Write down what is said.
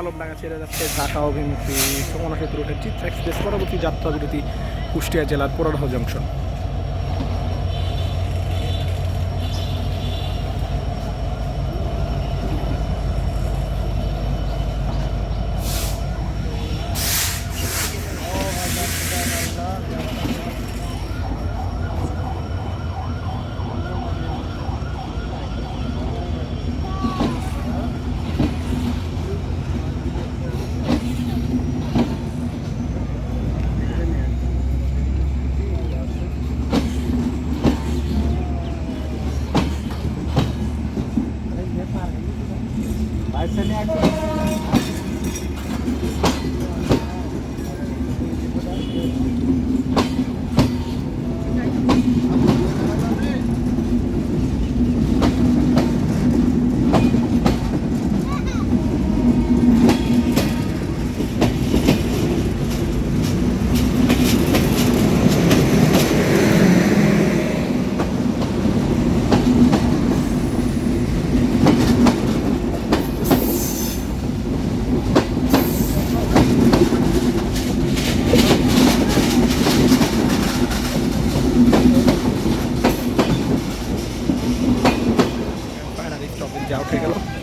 আলমডাঙ্গা ছেড়ে যাচ্ছে ঢাকা, অভিমুখী, সমনা সেতু রোডের চিত্রা এক্সপ্রেস, পরবর্তী যাত্রা বিরতি কুষ্টিয়া জেলার পুরানহ জংশন। আর 就 OK 噶咯。